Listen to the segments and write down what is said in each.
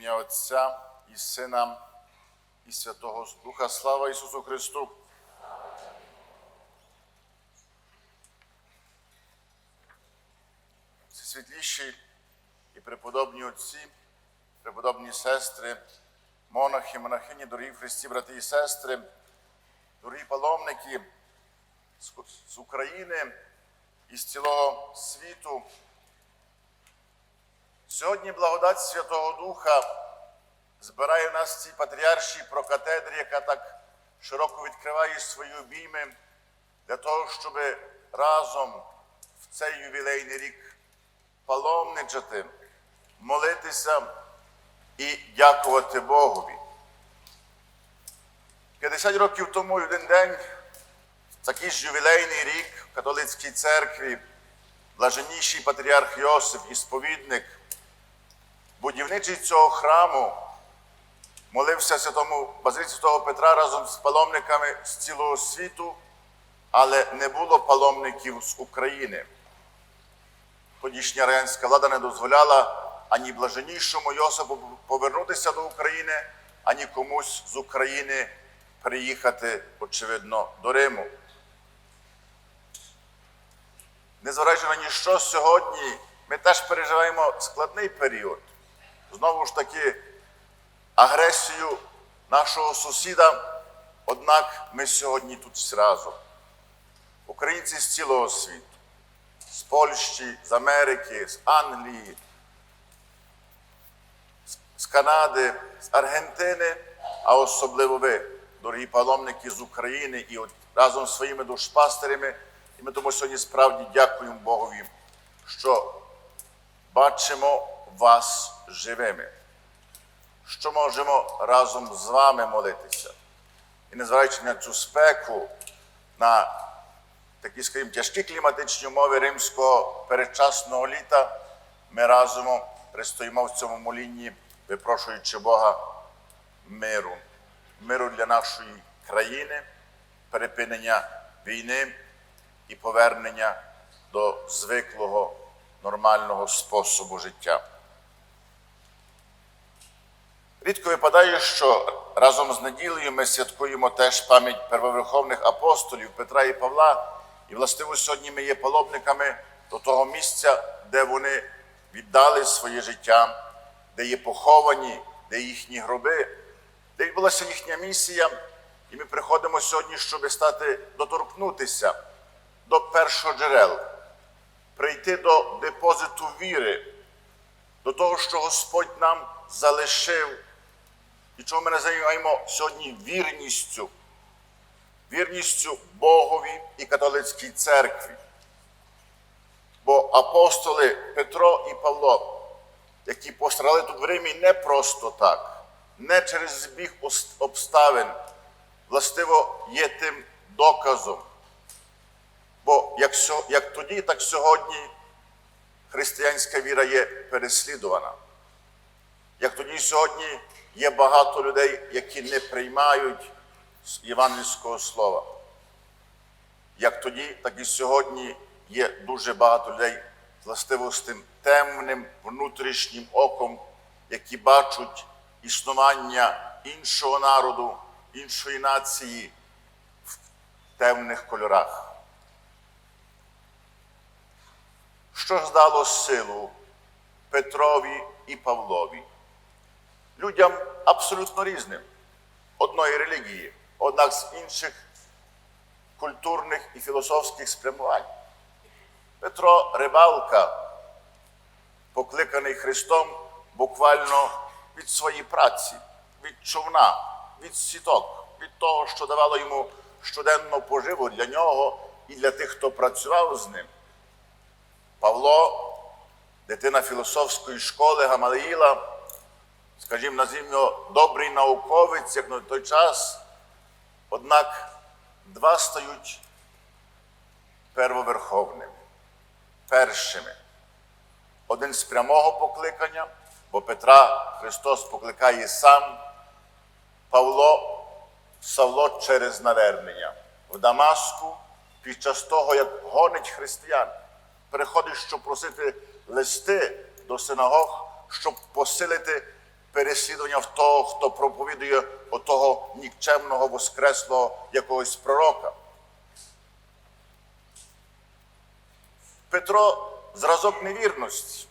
ім'я Отця і Сина і Святого Духа. Слава Ісусу Христу! Всесвітліші і преподобні отці, преподобні сестри, монахи, монахині, дорогі Христі, брати і сестри, дорогі паломники з- України і з цілого світу. Сьогодні благодать Святого Духа збирає в нас цій патріаршій прокатедрі, яка так широко відкриває свої обійми для того, щоб разом в цей ювілейний рік паломничати, молитися і дякувати Богові. 50 років тому в один день, такий ж ювілейний рік в католицькій церкві, блаженніший патріарх Йосип і сповідник, будівничий цього храму, молився святому Базиліці Святого Петра разом з паломниками з цілого світу, але не було паломників з України. Тодішня радянська влада не дозволяла ані блаженнішому Йосипу повернутися до України, ані комусь з України приїхати, очевидно, до Риму. Незважаючи на ніщо, сьогодні ми теж переживаємо складний період. Знову ж таки, агресію нашого сусіда, однак ми сьогодні тут разом. Українці з цілого світу, з Польщі, з Америки, з Англії, з- Канади, з Аргентини, а особливо ви, дорогі паломники з України, і от разом з своїми душпастерами. І ми тому сьогодні справді дякуємо Богові, що бачимо вас живими, що можемо разом з вами молитися. І незважаючи на цю спеку, на такі, скажімо, тяжкі кліматичні умови римського передчасного літа, ми разом пристоїмо в цьому молінні, випрошуючи Бога миру, миру для нашої країни, перепинення війни і повернення до звиклого нормального способу життя. Рідко випадає, що разом з неділею ми святкуємо теж пам'ять первоверховних апостолів Петра і Павла, і властиво сьогодні ми є паломниками до того місця, де вони віддали своє життя, де є поховані, де їхні гроби, де відбулася їхня місія, і ми приходимо сьогодні, щоб стати доторкнутися до першого джерел, прийти до депозиту віри, до того, що Господь нам залишив, і чого ми називаємо сьогодні вірністю, вірністю Богові і католицькій церкві. Бо апостоли Петро і Павло, які постраждали тут в Римі не просто так, не через збіг обставин, властиво є тим доказом. Бо як, як тоді, так сьогодні християнська віра є переслідувана. Як тоді сьогодні є багато людей, які не приймають з євангельського слова. Як тоді, так і сьогодні є дуже багато людей властиво з тим темним внутрішнім оком, які бачать існування іншого народу, іншої нації в темних кольорах. Що ж дало силу Петрові і Павлові? Людям абсолютно різним, одної релігії, однак з інших культурних і філософських спрямувань. Петро Рибалка, покликаний Христом буквально від своєї праці, від човна, від сіток, від того, що давало йому щоденну поживу для нього і для тих, хто працював з ним. Павло, дитина філософської школи Гамалеїла, скажімо, називно добрий науковець, як на той час, однак два стають первоверховними, першими. Один з прямого покликання, бо Петра Христос покликає сам, Павло Савло через навернення в Дамаску під час того, як гонить християн, приходить, щоб просити листи до синагог, щоб посилити переслідування в того, хто проповідує отого нікчемного воскреслого якогось пророка. Петро зразок невірності.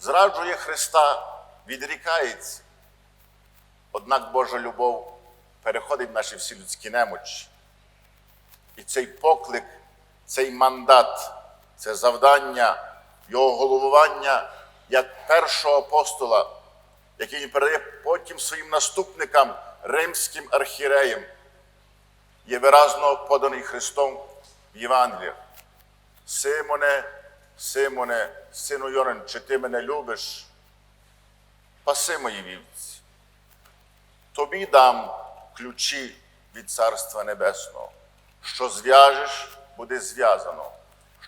Зраджує Христа, відрікається. Однак Божа любов переходить в наші всі людські немочі. І цей поклик, цей мандат, це завдання його головування як першого апостола, який передає потім своїм наступникам, римським архіреям, є виразно поданий Христом в Євангеліях. Симоне, Симоне, сину Йонин, чи ти мене любиш? Паси мої вівці. Тобі дам ключі від Царства Небесного. Що зв'яжеш, буде зв'язано.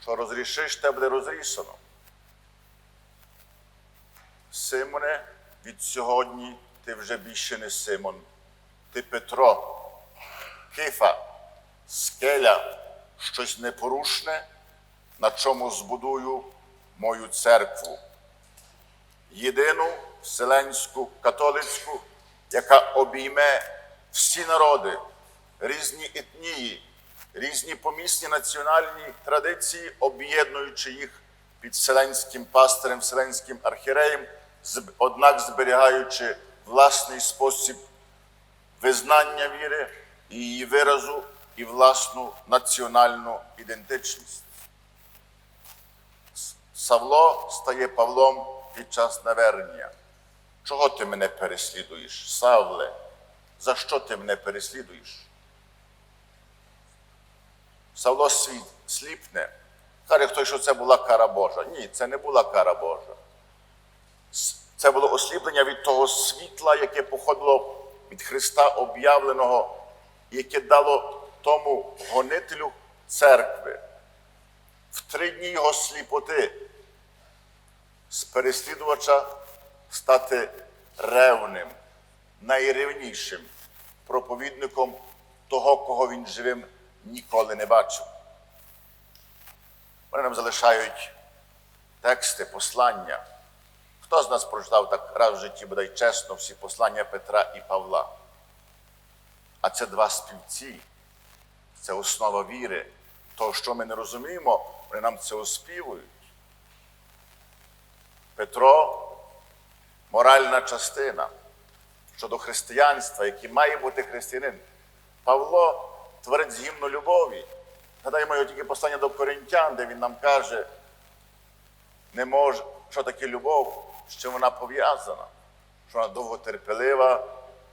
Що розрішиш, те буде розрішено. Симоне, від сьогодні ти вже більше не Симон. Ти Петро, Кифа, скеля, щось непорушне, на чому збудую мою церкву. Єдину вселенську католицьку, яка обійме всі народи, різні етнії, різні помісні національні традиції, об'єднуючи їх під вселенським пастирем, вселенським архіреєм, однак зберігаючи власний спосіб визнання віри і її виразу і власну національну ідентичність. Савло стає Павлом під час навернення. Чого ти мене переслідуєш, Савле? За що ти мене переслідуєш? Савло сліпне. Каже хтось, що це була кара Божа. Ні, це не була кара Божа. Це було осліплення від того світла, яке походило від Христа об'явленого, яке дало тому гонителю церкви. В три дні його сліпоти з переслідувача стати ревним, найревнішим проповідником того, кого він живим ніколи не бачив. Вони нам залишають тексти, послання. Хто з нас прочитав так раз в житті, бодай чесно, всі послання Петра і Павла? А це два співці, це основа віри. Того, що ми не розуміємо, вони нам це оспівують. Петро моральна частина щодо християнства, який має бути християнин. Павло творець гімну любові. Згадаємо його тільки послання до коринтян, де він нам каже, не може, що таке любов, з чим вона пов'язана, що вона довготерпелива,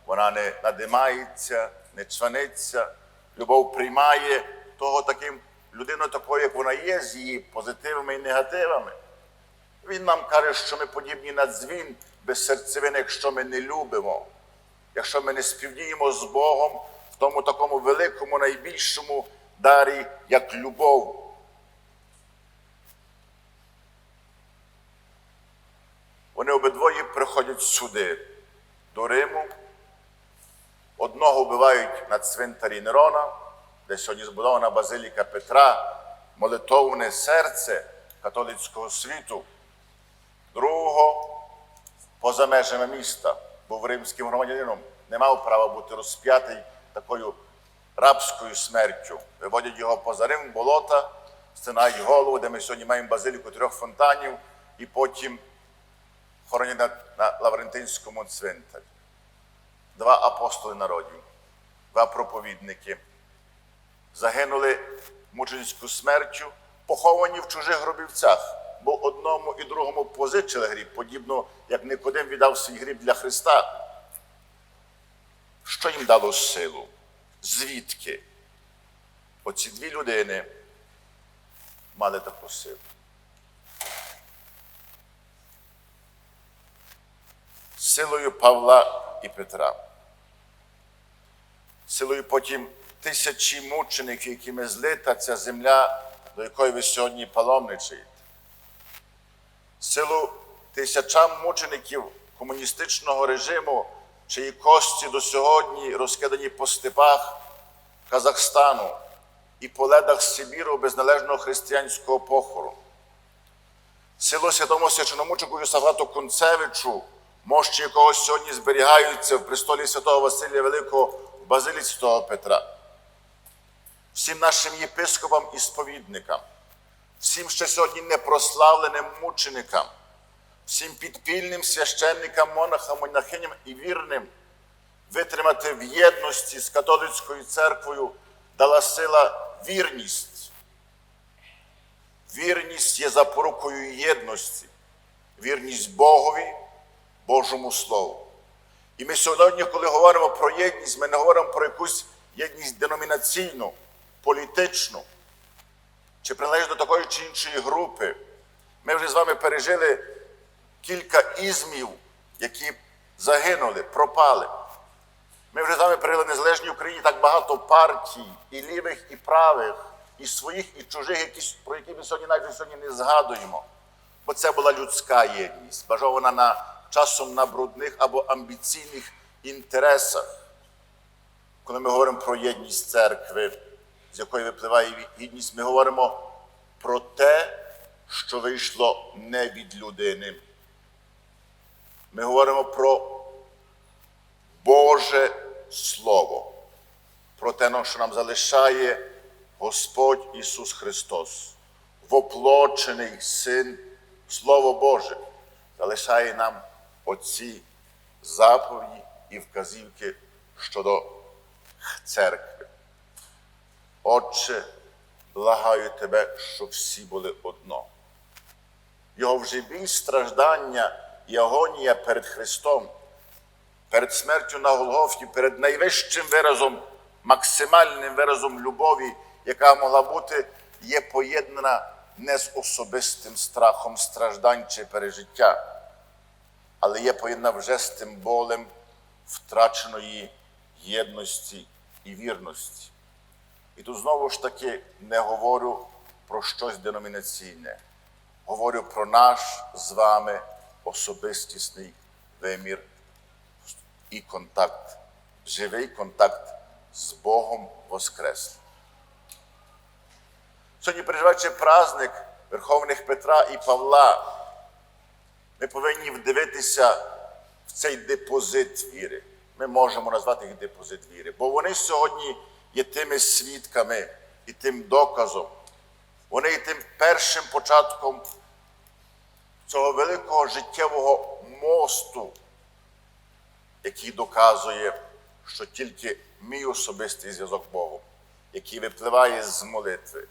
вона не надимається, не чваниться, любов приймає того таким людиною такою, як вона є, з її позитивами і негативами. Він нам каже, що ми подібні на дзвін без серцевини, якщо ми не любимо, якщо ми не співдіємо з Богом в тому такому великому, найбільшому дарі, як любов. Вони обидвоє приходять сюди, до Риму. Одного вбивають на цвинтарі Нерона, де сьогодні збудована базиліка Петра, молитовне серце католицького світу. Другого поза межами міста, був римським громадянином, не мав права бути розп'ятий такою рабською смертю. Виводять його поза Рим, болота, стинають голову, де ми сьогодні маємо базиліку трьох фонтанів, і потім хоронять на, на Лаврентинському цвинтарі. Два апостоли народів, два проповідники загинули мученицькою смертю, поховані в чужих гробівцях, бо одному і другому позичили гріб, подібно як Никодим віддав свій гріб для Христа. Що їм дало силу? Звідки? Оці дві людини мали таку силу. Силою Павла і Петра. Силою потім тисячі мучеників, якими злита ця земля, до якої ви сьогодні паломничаєте. Силу тисячам мучеників комуністичного режиму, чиї кості до сьогодні розкидані по степах Казахстану і по ледах Сибіру без належного християнського похорону. село святому священомучику Йосафату Концевичу, мощі якого сьогодні зберігаються в престолі святого Василія Великого в Базиліці Святого Петра, всім нашим єпископам і сповідникам, всім ще сьогодні непрославленим мученикам, всім підпільним священникам, монахам, монахиням і вірним витримати в єдності з католицькою церквою дала сила вірність. Вірність є запорукою єдності, вірність Богові, Божому Слову. І ми сьогодні, коли говоримо про єдність, ми не говоримо про якусь єдність деномінаційну, політичну, чи приналежить до такої чи іншої групи. Ми вже з вами пережили кілька ізмів, які загинули, пропали. Ми вже з вами пережили в незалежній Україні так багато партій, і лівих, і правих, і своїх, і чужих, про які ми сьогодні навіть сьогодні не згадуємо. Бо це була людська єдність, бажована на часом на брудних або амбіційних інтересах. Коли ми говоримо про єдність церкви, з якої випливає гідність, ми говоримо про те, що вийшло не від людини. Ми говоримо про Боже Слово, про те, ну, що нам залишає Господь Ісус Христос, воплочений Син, Слово Боже, залишає нам оці заповіді і вказівки щодо церкви. Отче, благаю Тебе, щоб всі були одно. Його вже біль страждання і агонія перед Христом перед смертю на Голгофі, перед найвищим виразом, максимальним виразом любові, яка могла бути, є поєднана не з особистим страхом страждань чи пережиття, але є поєднана вже з тим болем втраченої єдності і вірності. І тут знову ж таки не говорю про щось деномінаційне, говорю про наш з вами особистісний вимір і контакт, живий контакт з Богом Воскреслим. Сьогодні, переживаючи праздник Верховних Петра і Павла, ми повинні вдивитися в цей депозит віри. Ми можемо назвати їх депозит віри, бо вони сьогодні є тими свідками і тим доказом. Вони є тим першим початком цього великого життєвого мосту, який доказує, що тільки мій особистий зв'язок Богом, який випливає з молитви,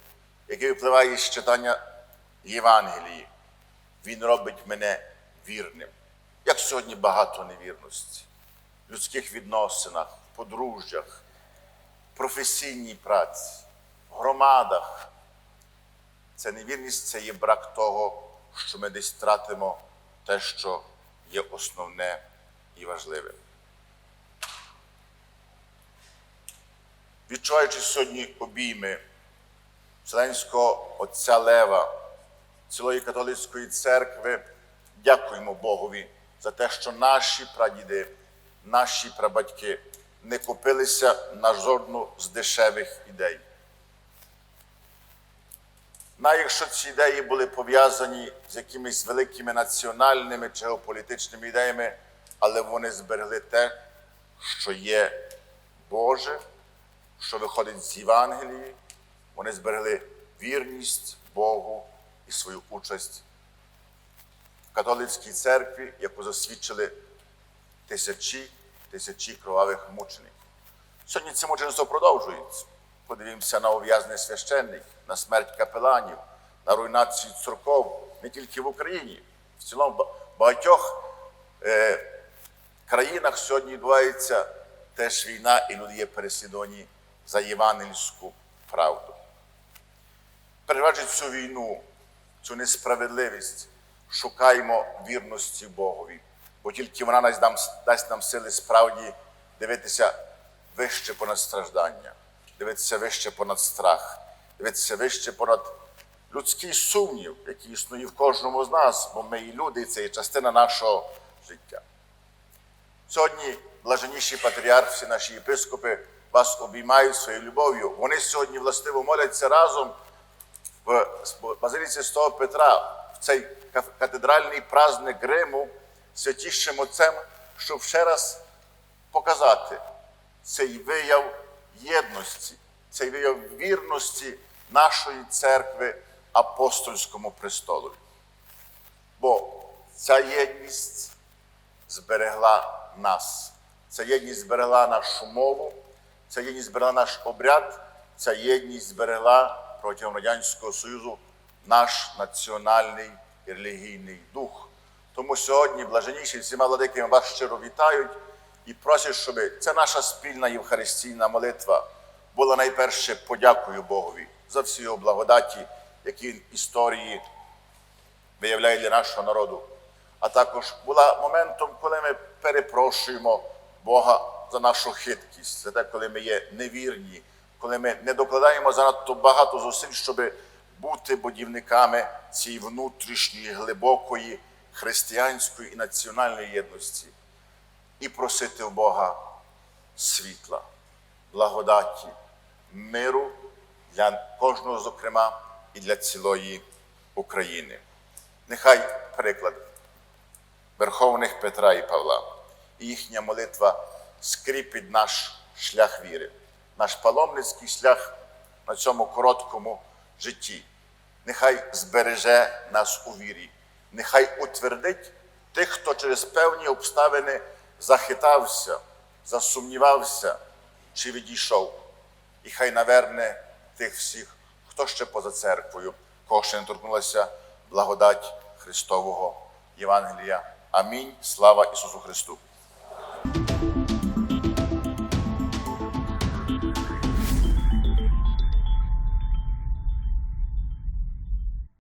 який випливає з читання Євангелії, він робить мене вірним. Як сьогодні багато невірності в людських відносинах, в подружжях, в професійній праці, в громадах. Це невірність, це є брак того, що ми десь втратимо те, що є основне і важливе. Відчуваючи сьогодні обійми Вселенського Отця Лева, цілої католицької церкви, дякуємо Богові за те, що наші прадіди, наші прабатьки не купилися на жодну з дешевих ідей. Навіть якщо ці ідеї були пов'язані з якимись великими національними чи геополітичними ідеями, але вони зберегли те, що є Боже, що виходить з Євангелії, вони зберегли вірність Богу і свою участь католицькій церкві, яку засвідчили тисячі тисячі кровавих мучеників. Сьогодні це мучеництво продовжується. Подивімося на ув'язнення священників, на смерть капеланів, на руйнацію церков не тільки в Україні, в цілому ба- багатьох е, країнах сьогодні відбувається теж війна, і люди є переслідувані за євангельську правду. Переживаючи цю війну, цю несправедливість, шукаємо вірності Богові, бо тільки вона дасть нам, сили справді дивитися вище понад страждання, дивитися вище понад страх, дивитися вище понад людський сумнів, який існує в кожному з нас, бо ми і люди, і це є частина нашого життя. Сьогодні блаженніші патріарх, всі наші єпископи вас обіймають своєю любов'ю. Вони сьогодні властиво моляться разом в Базиліці Святого Петра в цей катедральний праздник Риму святішим отцем, щоб ще раз показати цей вияв єдності, цей вияв вірності нашої церкви апостольському престолу. Бо ця єдність зберегла нас. Ця єдність зберегла нашу мову, ця єдність зберегла наш обряд, ця єдність зберегла протягом Радянського Союзу наш національний і релігійний дух. Тому сьогодні блаженніші всіма владиками вас щиро вітають і просять, щоб ця наша спільна євхаристійна молитва була найперше подякою Богові за всі його благодаті, які історії виявляє для нашого народу, а також була моментом, коли ми перепрошуємо Бога за нашу хиткість, за те, коли ми є невірні, коли ми не докладаємо занадто багато зусиль, щоб бути будівниками цієї внутрішньої, глибокої християнської і національної єдності, і просити в Бога світла, благодаті, миру для кожного, зокрема, і для цілої України. Нехай приклад Верховних Петра і Павла і їхня молитва скріпить наш шлях віри, наш паломницький шлях на цьому короткому житті. Нехай збереже нас у вірі, нехай утвердить тих, хто через певні обставини захитався, засумнівався чи відійшов. І хай наверне тих всіх, хто ще поза церквою, кого ще не торкнулася благодать Христового Євангелія. Амінь. Слава Ісусу Христу!